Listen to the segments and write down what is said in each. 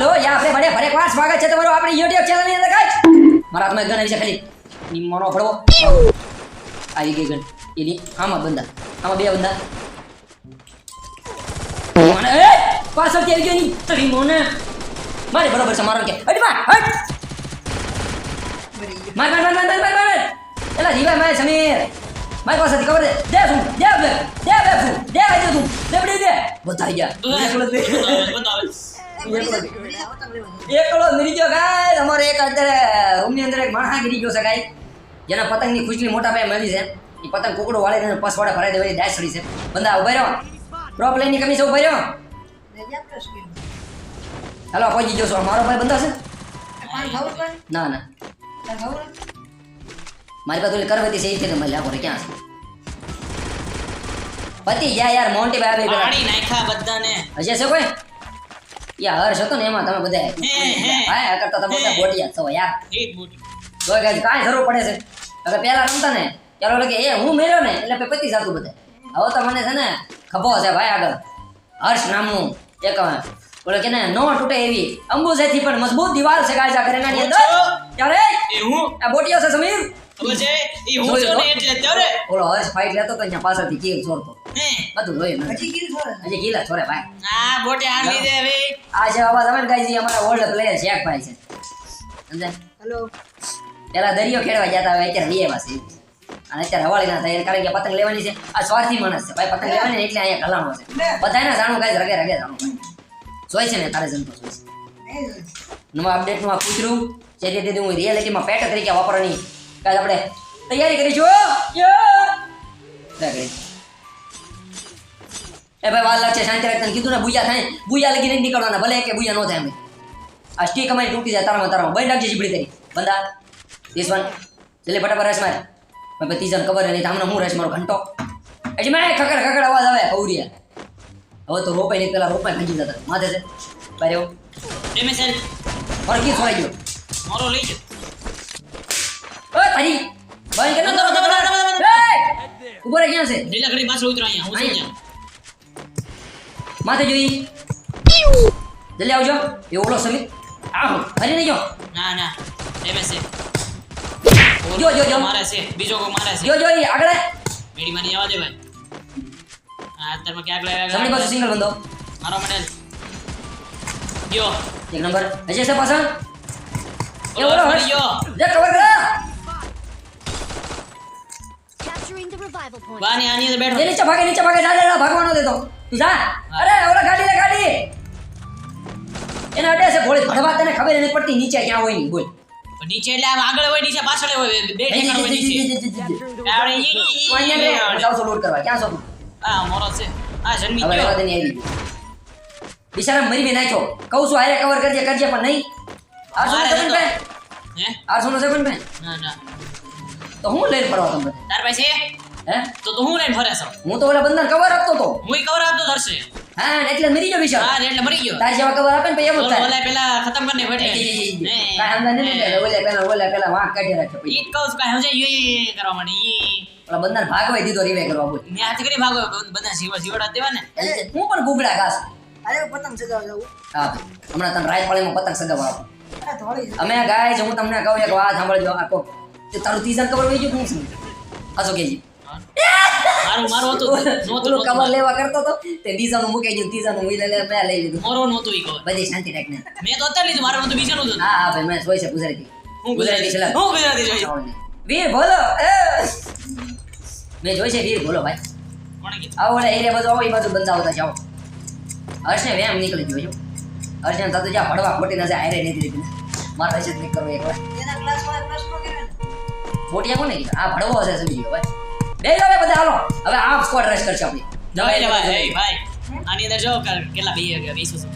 Hello યા આપણે બડે ભરે વાર સ્વાગત છે તમારું આપણી YouTube ચેનલની અંદર ગાઈસ મારા હાથમાં એક ગન આવી છે ખાલી નિમ્મોનો ફડવો આવી ગઈ ગન એની આમાં બંદા આમાં બે બંદા મને એ પાછળથી આવી ગયો ની તરી મોને મારે બરોબર છે મારો કે હટ માર હટ માર માર માર માર માર માર માર એલા જીવા માર સમીર મારી પાસેથી ખબર દે દે શું દે બે દે બે શું દે આજે તું દે બડી દે બતાઈ જા એકલો જ દે. એકલો મરી ગયો ગાય અમારે એક અત્યારે રૂમની અંદર એક માણસ ગીરી ગયો છે ગાય જેના પતંગની ખુશલી મોટા પાયે મળી છે. એ પતંગ કુકડો વાળે ને પસવાડે ભરાઈ દેવાની દાય સડી છે. બંદા ઊભા રહ્યો ડ્રોપ લાઈનની કમી છે ઊભા રહ્યો હાલો પહોંચી ગયો મારો ભાઈ બંધા છે? ના ના. મારી પાસે કરવતી છે એ લાખો ક્યાં છે? પતિ જા યાર મોન્ટી ભાઈ પાણી નાખ્યા બધાને. હશે છે કોઈ? યા હર્ષ હતો ને એમાં તમે બધા હે, કરતા તમે બધા બોટિયા છો યાર એક મોટી જોઈ કાંઈ કાંઈ જરૂર પડે છે. હવે પહેલા રમતા ને ત્યારે લાગે એ હું મેળ્યો ને? એટલે પતી જતું બધે. હવે તો મને છે ને ખભો છે ભાઈ આગળ. હર્ષ નામનું એક ઓલો કે ને નો તૂટે એવી. અંબુસેથી પણ મજબૂત દિવાલ છે કાયજા કરે એના અંદર. ત્યારે એ હું? આ બોટિયા છે સમીર? ખબર છે? એ હું છું ને એટલે ત્યારે? ઓલો હર્ષ ફાઈટ લેતો તો અહીંયા પાછળથી કીલ છોડતો હે? બધું જોયું મેં. હજી કીલા છોડે ભાઈ. આ બોટે આ લીધે હવે. આ જે અવાજ આવે ગાઈજી અમારા ઓલ્ડ પ્લેયર શેખ ભાઈ છે. સમજાય પેલા દરિયો ખેડવા જતા હવે અત્યારે વીએ પાસે અને અત્યારે હવાળી ના થાય કારણ કે પતંગ લેવાની છે. આ સ્વાર્થી માણસ છે ભાઈ. પતંગ લેવાની એટલે અહીંયા ગલાણો છે. બધાને જાણું કાંઈ રગે રગે જાણું જોઈ છે ને તારે છે. નવા અપડેટનું આ હું રિયાલિટીમાં પેટ તરીકે વાપરવાની. કાલે આપણે તૈયારી કરીશું. એ ભાઈ વાર લાગશે શાંતિ રાખ તને કીધું ને બુયા થાય. બુયા લગી નહીં નીકળવાના ભલે કે બુયા ન થાય અમે. આ સ્ટીક અમારી તૂટી જાય તારામાં તારામાં. બંધ રાખજે જીબડી કરી. બંદા દિસ વન જલ્દી ફટાફટ રસ મારે. ભાઈ બધી જણ ખબર નહીં તો હમણાં હું રસ મારો ઘંટો. એટલે મેં ખકડ ખકડ અવાજ આવે કૌરિયા હવે તો રોપાઈ નહીં પેલા રોપાઈ ભાંગી જતા. માથે છે. બારે એવું એમએસએલ ફરકી છોડાઈ ગયો. મારો લઈ જ ઓ તારી. બંધ કે બંધ, તો તો બંધ. ઊભો રહે ક્યાં છે? લીલા ઘડી પાછળ ઉતરો અહીંયા હું અહીંયા. માથે જોઈ. જલ્દી આવજો. એ ઓલો સમીર આવો ફરી નહીં જો. ના ના. એમએસએલ જો, જો, જો. મારે છે. બીજો કોઈ મારે છે. જો જો ઈ આગળ. મેડી મારી જવા દે ભાઈ. હા અત્યારમાં ક્યાંક જમણી લાગ્યા બાજુ સિંગલ બંધો. મારો મેડલ ગયો એક નંબર. હજી છે પાછળ? એ ઓલો હર્ષ. ગયો જે કવર કરા. Point. વાની આની અંદર બેઠો. એ નીચે ભાગે નીચે ભાગે. જા જા ભાગવાનો દેતો. તું જા અરે ઓલા ગાડી લે ગાડી. એને અડે છે ગોળી ભડવા તને ખબર નથી પડતી નીચે ક્યાં હોયની બોલ. નીચે એટલે આમ આગળ હોય નીચે પાછળ હોય બે ઠેકાણ હોય નીચે આપણે ઈ- ઈ- ઈ- તું અહીંયા રે હું ઈ- છું લોડ કરવા ક્યાં છો આ મોરો છે. આ જન્મી ગયો. રહેવા દે આવી બિચારા મરી બી નાખ્યો. કહું છું હારે કવર કરજે કરજે પણ નહીં. આરસો નો સેકન્ડ. હે? ના ના. તો હું લઈને પડવા તમને તાર પાસે હે? તો તું હું લઈને ફરે છો? હું તો ઓલા બંદર કવર આપતો તો હું કવર આપતો ધરશે હા એટલે મરી ગયો બિચારો હા એટલે મરી ગયો. તાર જેવા કવર આપે ને પછી એવું જ થાય. ઓલા પેલા ખતમ કરીને. બેઠે કાઈ નહીં ને, ઓલા પેલા ઓલા પેલા વાંક કાઢી રાખે પછી. ઈ કહું કાંઈ સમજાય ઈ કરવા માંડે ઈ ઓલા બંદર ભાગવાય દીધો રીવે કરવા બોલ. મેં હાથ કરી ભાગો બધા જીવ જીવડા દેવા ને. હું પણ ગુગડા ઘાસ. અરે પતંગ સગાવા જાવ હા હમણાં તને રાયપાળીમાં પતંગ સગાવા આપો. અમે ગાય છે હું તમને કહું એક વાત સાંભળજો આખો તારું તીજન કવર વહી ગયું શું હાસો કેજી. મારું મારું હતું નહોતું કવર લેવા કરતો તો તે તીજાનું મૂકી ગયું તીજાનું હું લે લે મેં લઈ લીધું. મારો નહોતું ઈ કવર બધી શાંતિ રાખને મેં તો અત્યારે લીધું મારું નહોતું બીજાનું હતું. હા હા ભાઈ મેં જોઈ છે ગુજરાતી. હું ગુજરાતી? ગુજરાતી હું ગુજરાતી જોઈ વીર બોલો. મેં જોઈ છે વીર બોલો ભાઈ. આવો ઓલા એરિયા બધો આવો એ બાજુ બંધાવતા જાઓ. હર્ષને વેમ નીકળી ગયો છો હર્ષને થતું જ્યાં ભણવા ખોટી નજર આયરે નહીં દીધી મારા જ નહીં કરવું એકવાર એના ક્લાસ વાળા ને. કોને કીધું? આ ભણવો હશે સમજી ગયો ભાઈ? બે હવે બધા હાલો. હવે આ સ્કોડ રશ કરશે આપણી. ભાઈ ભાઈ ભાઈ આની અંદર જો કે- કેટલા બે ગયા વીસ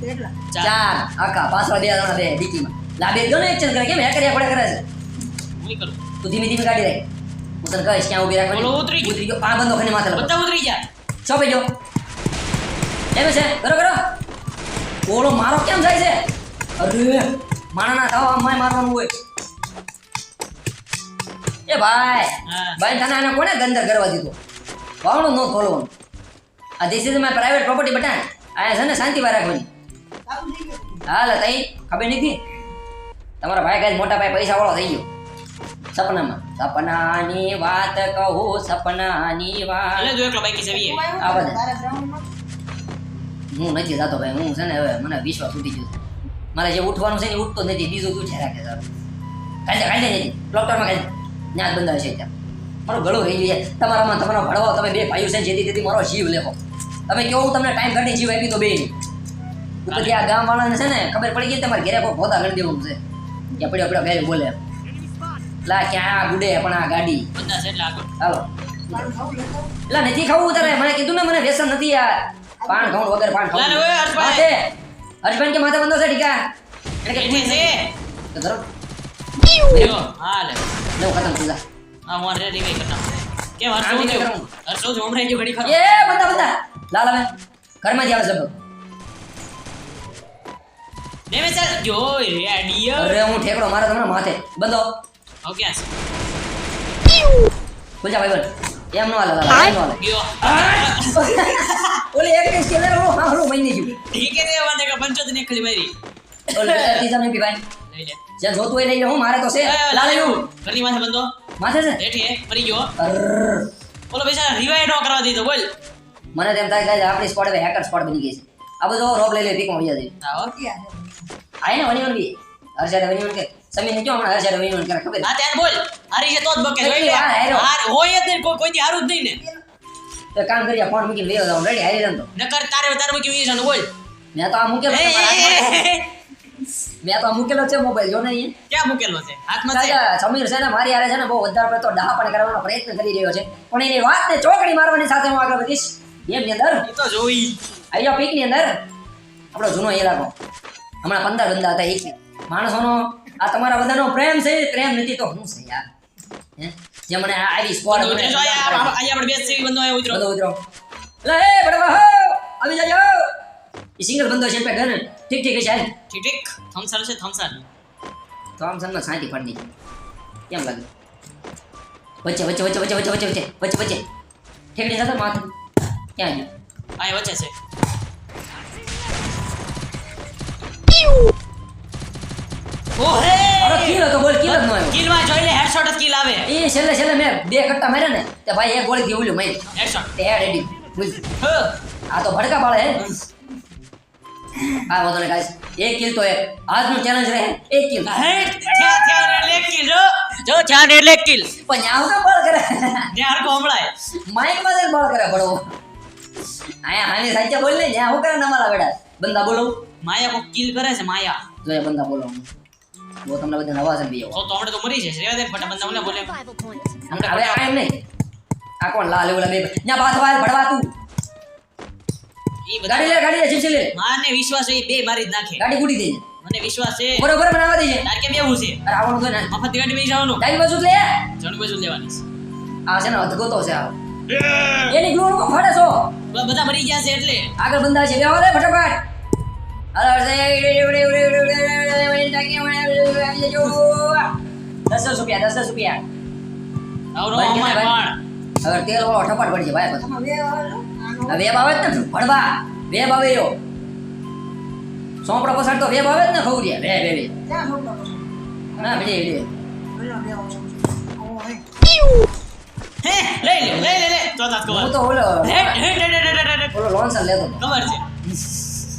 કેટલા? ચાર. ચાર. પાછળ બે જણા બે ડીકીમાં લાબે ગયો ને એક્શન કરે કેમ હેકરિયા પડે કરે છે. હું કરું તું ધીમે ધીમે કાઢી રાખ. હું તને કહીશ ક્યાં ઊભી રાખવાની? ઓલો ઉતરી ગયો. ઉતરી ગયો. આ બંદો ખાલી માથે બધા ઉતરી ગયા. ચોપે ગયો એમ છે? કરો કરો. ઓલો મારો કેમ જાય છે? અરે માણાના થાવ આમ માય મારવાનું હોય. એ ભાઈ ભાઈ તને આને કોને ગંદર કરવા દીધો? વાવણું ન ખોલવાનું. આ this is my private property બટા આયા છે ને શાંતિ વાર રાખવાની. હાલ તઈ ખબર નથી? તમારા ભાઈ કાંઈ મોટા ભાઈ પૈસા વાળો થઈ ગયો. સપનામાં. સપનાની વાત કહું સપનાની વાત. એટલે જો એકલો બાઈકી વીએ. આ બધા. હું નથી જાતો ભાઈ હું છે ને હવે મને વિશ્વાસ ઉઠી ગયો મારે જે ઉઠવાનું છે ને એ ઉઠતો નથી બીજું તું છે રાખે સર કાંઈ કાંઈ પ્લોટરમાં કાંઈ ત્યાં જ બંધાય છે ત્યાં. મારું ગળું રહી જાય તમારામાં તમારો ભણવા તમે બે ભાઈઓ છે જેથી તેથી મારો જીવ લેવો. તમે કેવો હું તમને ટાઈમ કાઢી જીવ આપી તો બે પછી આ ગામ વાળાને છે ને ખબર પડી ગઈ તમારે ઘેરે કોઈ ગણી દેવાનું છે. કે આપણે આપણે ઘરે બોલે. લા ક્યાં આ ગુડે પણ આ ગાડી. હાલો. એટલે નથી ખાવું તારે? મને કીધું ને મને વ્યસન નથી યાર પાન ખાવું વગર પાન ખાવું હર્ષભાઈ. માથે. હર્ષભાઈ કે માથે બંધો છે ટીકા? કે ધરો. હા લે. લે ખતમ થઈ જા. હું રે રીવે કરના કે વાર સૌ જો હર સૌ જો હમણે જો ઘડી ખરો એ બધા બધા લાલ હવે ઘરમાં જ આવે સબ ને મે જો રે અરે હું ઠેકડો મારા તમને માથે. બંધો. ઓકે આ બોલજા ભાઈ બોલ. એમ નો હાલે હાલે નો હાલે. ઓલે એક ટેસ્ટ કેલે રો હા રો મઈ ને જો ઠીક હે રે વાને કા પંચોત ને ખલી મારી. ઓલે તીજા ને પીવાય લઈ લે. જ્યાં જોતું હોય લઈ લે હું મારે તો છે એ, લાલ એવું ઘરની માથે બંધો. માથે છે હેઠી હે, મરી ગયો. બોલો બેસા revive નો કરવા દીધો, બોલ. મને તેમ થાય કે આપણી સ્પોટ હવે હેકર સ્પોટ બની ગઈ છે આ બધો રોબ લઈ લે પીકમાં વૈયા છે હા ઓકે આય ને વણી વણી હર્ષદ વણી વણી કે સમી ને ક્યાં હમણાં હર્ષદ વણી વણી કરે ખબર હા, ત્યાં બોલ. હારી છે તો જ બકે, જોઈ લે. હા, હાર હોય જ નહીં, કોઈ- થી હારું જ નહીં ને. તો કામ કરીએ ફોન મૂકીને લેવા જાવ રેડી હારી રંતો નકર તારે તારે મૂકી વીસ આનું બોલ. મેં તો આ મૂકે. મેં તો મૂકેલો છે મોબાઈલ જો નહીં. ક્યાં મૂકેલો છે? હાથમાં છે? સમીર છે ને મારી હારે છે ને બહુ વધારે પડતો ડહાપણ કરવાનો પ્રયત્ન કરી રહ્યો છે. પણ એની વાતને ચોકડી મારવાની સાથે હું આગળ વધીશ. એમની અંદર. એ તો જોઈ. આવી જાઓ પીકની અંદર. આપણો જૂનો ઇલાકો હમણાં પંદર બંદા હતા એક. માણસોનો આ તમારા બધાનો પ્રેમ છે પ્રેમ નથી તો શું છે યાર? હે? જે મને આ આવી સ્કોર બંધો આપણે જો, સેવી બંધો આવ્યો ઉતરો. બધો ઉતરો લે એ બડવા હો. આવી જાજો. એ સિંગલ બંદો છે પે ગન ઠીક ઠીક છે ઠીક ઠીક. થમસાલ છે થમસાલ. તો આમ સન્નો સાંતી પાડી કેમ લાગે? વચ્ચે વચ્ચે વચ્ચે વચ્ચે વચ્ચે વચ્ચે વચ્ચે વચ્ચે. ઠેકડી સાથે માથે. ક્યાં ગયું? અહીંયા વચ્ચે છે. ઓહે અરે કિલ હતો બોલ કિલ જ ન આવ્યો. કિલમાં જોઈ લે હેડશોટ જ કિલ આવે. એ છેલ્લે છેલ્લે મેં બે કટ્ટા માર્યા ને તે ભાઈ એક ગોળી થી ઉલ્યું મારી હેડશોટ તે રેડી બુઝ હ. આ તો ભડકા પાડે હે? આ વાંધો ને ગાઈસ. એક કિલ તો એક આજનું ચેલેન્જ રહે. એક કિલ હે થયા થયા એટલે એક કિલ જો. જો થયા એટલે એક કિલ પણ આવ તો બળ કરે. ને કોમળાય માઈકમાં જઈને બળ કરે બળો આયા હાની સાચે બોલ ને જ્યાં હું કરે અમારા બેડા બંદા બોલો. માયા કો કિલ કરે છે માયા. જો એ બંદા બોલો. બહુ તમને બધા નવા છે બીજો તો તો હમણાં તો મરી જશે. રેવા દે ફટા બંદા મને બોલે. હવે આ એમ નહીં. આ કોણ લાલ ઓલા બે ન્યા પાછો વાર ભડવા તું. ગાડી લે ગાડી લે ચીપસી લે માને વિશ્વાસ હોય એ બે મારી જ નાખે ગાડી કૂટી દેજે મને વિશ્વાસ છે બરોબર બનાવા દેજે તાર કેમ એવું છે અરે આવવાનું તો ના મફત ગાડી મેં જવાનું ડાઈ બાજુ લે જણ બાજુ લેવાની છે આ છે ને અધગોતો છે આ એની ગ્લોર કો ફાડે છો બધા બધા મરી ગયા છે એટલે આગળ બંધા છે બેહો દે ફટાફટ દસ દસ રૂપિયા દસ દસ રૂપિયા હવે તેલ વાળો ઠપાટ પડી છે ભાઈ વેબ આવે જ ને ભણવા. વેબ આવે યો સોંપડો પસાડ તો વેબ આવે જ ને ખવરિયા વે વે વે? ના ભલે. ઓ, હે. લે લઈ લે લે તો તાત કવર તો ઓલો હે હે હે હે હે હે ઓલો લોન્સર લેતો કવર છે.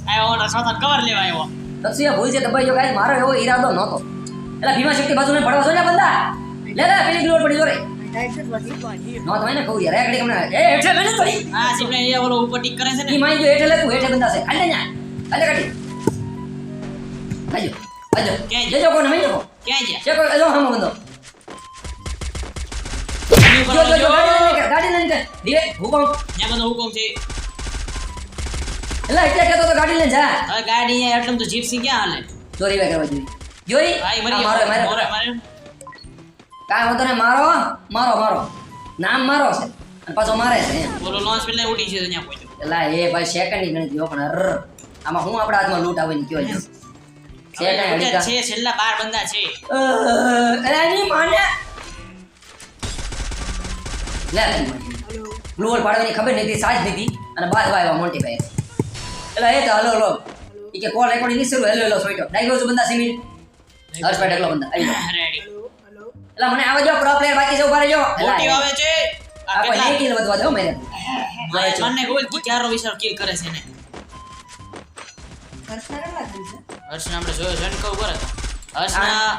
આયો ઓલા સોતા કવર લેવા આવ્યો તપસીયા ભૂલ છે દબાઈ જો ગાય મારો એવો ઈરાદો નહોતો. એટલે ભીમા શક્તિ બાજુને ભણવા છો ને બંદા. લે લે પેલી ગ્લોર પડી જો નો છે ને. એટલે કે જજો ગાડી લઈને કર ગાડી લઈને એટલે જીપસી ક્યાં હાલે? ચોરી જોઈ? ભાઈ મરી. મારો મારો. કાંઈ વાંધો નહીં મારો મારો મારો. નામ મારો છે. અને પાછો મારે છે બોલો લોન્ચ પેલા ઉડી છે ત્યાં પહોંચ્યો એલા એ ભાઈ સેકન્ડની ગણતરી પણ આમાં હું આપણા હાથમાં લૂંટ આવે ને કયો છે? સેકન્ડ છે છેલ્લા બાર બંદા છે. અરે એની માને. લે ગ્લોવર પાડવાની ખબર નથી સાજ દીધી. અને બાદ મોન્ટી ભાઈ. એટલે એ તો હલો હલો. કે કોલ રેકોર્ડિંગ નહીં શરૂ હેલો હેલો સોઈટો. ડાઈગો છું બંદા સિમિલ. હર્ષભાઈ ઢગલો બંદા આવી એટલે મને આવા જો પ્રો પ્લેયર બાકી છે ઊભા રહેજો. મોટી આવે છે. આ કેટલા? નહીં કિલ વધવા દો મેરે મારે મને ગોલ કી ચારો વિશાળ કિલ કરે છે ને હર્ષના કેટલા kill છે? હર્ષને આપણે જોયો છે ને કહું બરાબર. હર્ષના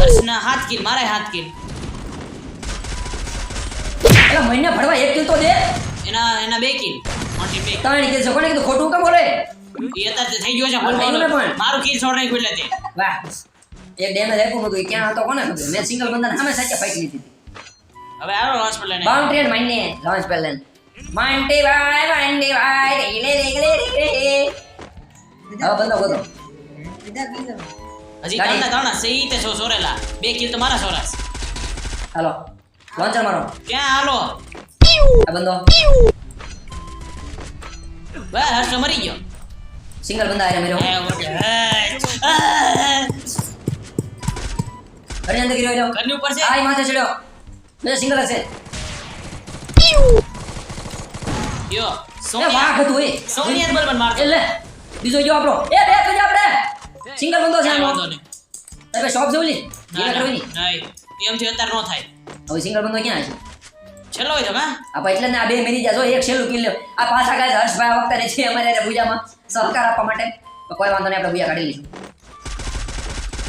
હર્ષના હાથ કિલ મારા હાથ કિલ એટલે મહિને ભરવા એક કિલ તો દે. એના એના બે કિલ મોટી બે. ત્રણ કિલ છે કોને કીધું? ખોટું કેમ બોલે? એ અત્યારે થઈ ગયો છે. મારું કિલ છોડ નાખ્યું એટલે તે. વાહ એક ડેમેજ આપ્યું હતું ક્યાં હતો કોને ખબર મેં સિંગલ બંદાને સામે સાચે ફાઈટ લીધી હવે આવો લોન્ચ પર લઈને. બાઉન્ડ્રી અને માઈને લોન્ચ પર લેન માન્ટી ભાઈ માન્ટી ભાઈ રેલે રેલે રેલે હવે kill છે. હજી ગાડી. ત્રણ સહી તે છો સોરેલા. બે કિલ તો મારા સોરાસ હાલો. લોન્ચર મારો. ક્યાં હાલો? આ બંદો બસ હર્ષ મરી ગયો. સિંગલ બંદા આરે મેરો. ઘરની અંદર ગીરો રહ્યો ઘરની ઉપર છે. આ માથે ચડ્યો મેં સિંગલ હશે યો સોની વાઘ હતું એ. સોની જ પણ મારતો. એટલે બીજો ગયો આપણો. એ બે તો આપણે. સિંગલ બંદો છે આનો અરે શોપ જોઈ લી ના, જીરા ના, કરવી નહીં. નહીં. એમથી અત્યાર નો થાય. હવે સિંગલ બંદો ક્યાં છે? છેલ્લો હોય તમે આપણે એટલે ને આ બે મેરી જાજો એક છેલ્લું કિલ્લો. આ પાછા ગાય હર્ષભાઈ વખતે છે અમારે પૂજામાં. સહકાર આપવા માટે. તો કોઈ વાંધો નહીં આપણે પૂજા કાઢી લઈશું.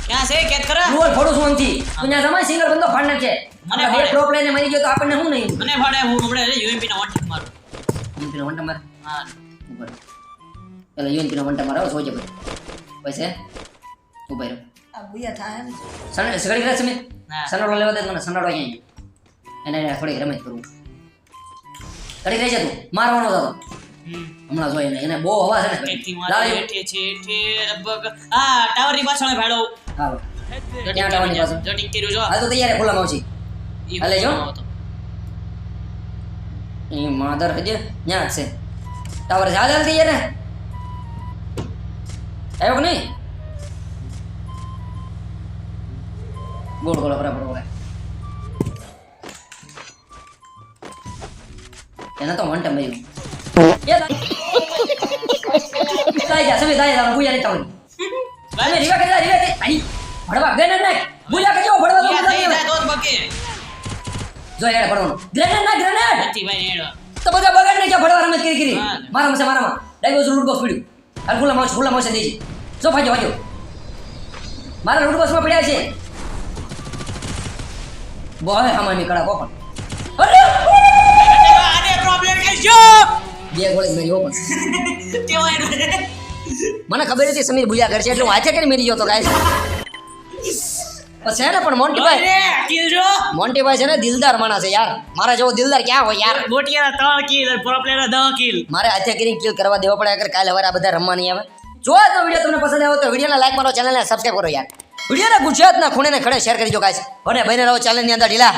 ક્યાં છે? કે કરા રૂલ ફોડું છું અંતી તું ત્યાં સમય સિંગલ બંદો ફાડ નાખે મને બે ડ્રોપ લઈને મરી ગયો તો આપણને શું નહીં? મને ફાડે હું હમણાં યુએમપી ના વોટ મારું. યુએમપી ના વંટા માર? હા. ઉપર એટલે યુએમપી ના વંટા મારો. સોજે પછી પૈસે ઊભા રહ્યો આ બુયા થાય એમ. સન સગડી કરે ના. સનડો લેવા દે મને સનડો અહીં એને થોડી થોડીક રમત કરવું કડી રહી છે તું? મારવાનો હતો. હમણાં જોઈ એને એને બહુ હવા છે ને. લાવ છે હેઠે લગભગ. હા ટાવરની પાછળ ભાડો હાલો. ત્યાં ટાવરની પાસે? જટિંગ કર્યું જો હાલ તો તૈયાર આવશે ઈ હાલે જો. એ માદર હજે ત્યાં છે. ટાવર છે. હાલ હાલ તૈયાર ને આવ્યો કે નહીં? ગોળ ગોળ બરાબર એને તો વન ટાઈમ એ તાઈ જા સમી જા હોય તમે રીવા કરી રીવા તે. આઈ ભડવા ગ્રેનેડ નાખ. બુયા કરજો ભડવા તો મજા નહીં જાય તો બકે જો યાર ભડવાનો ગ્રેનેડ ના ગ્રેનેડ નથી ભાઈ એડો તો બધા બગાડ કે ભડવા રમત કરી કરી. મારા મસે મારામાં ડાઈવોસ રૂટ બોક્સ પડ્યું. હાલ ફૂલા માઉસ ફૂલા માઉસ દેજી જો ભાજો ભાજો મારા રૂટ બોક્સમાં પડ્યા છે. બોય હામાની કડા કોપણ અરે! આને પ્રોબ્લેમ કે જો બે ગોળી મેરી ઓપન કેવો એનો મને ખબર હતી સમીર ભૂયા કરશે એટલે હું હાથે કરી મેરી ગયો તો ગાય છે ને પણ મોન્ટીભાઈ મોન્ટીભાઈ છે ને દિલદાર માણસ છે યાર. મારા જેવો દિલદાર ક્યાં હોય યાર? મોટિયાના ત્રણ કિલ પ્રોબ્લેમ દહ કિલ મારે હાથે કરીને કિલ કરવા દેવા પડે અગર કાલે હવારે આ બધા રમવા નહીં આવે. જો આજનો વીડિયો તમને પસંદ આવ્યો તો વિડીયોને લાઈક મારો ચેનલને સબસ્ક્રાઈબ કરો યાર. વિડીયોને ગુજરાતના ખૂણે ને ખડે શેર કરી દો ગાઈસ. અને બને રહો ચેનલની અંદર ઢીલા.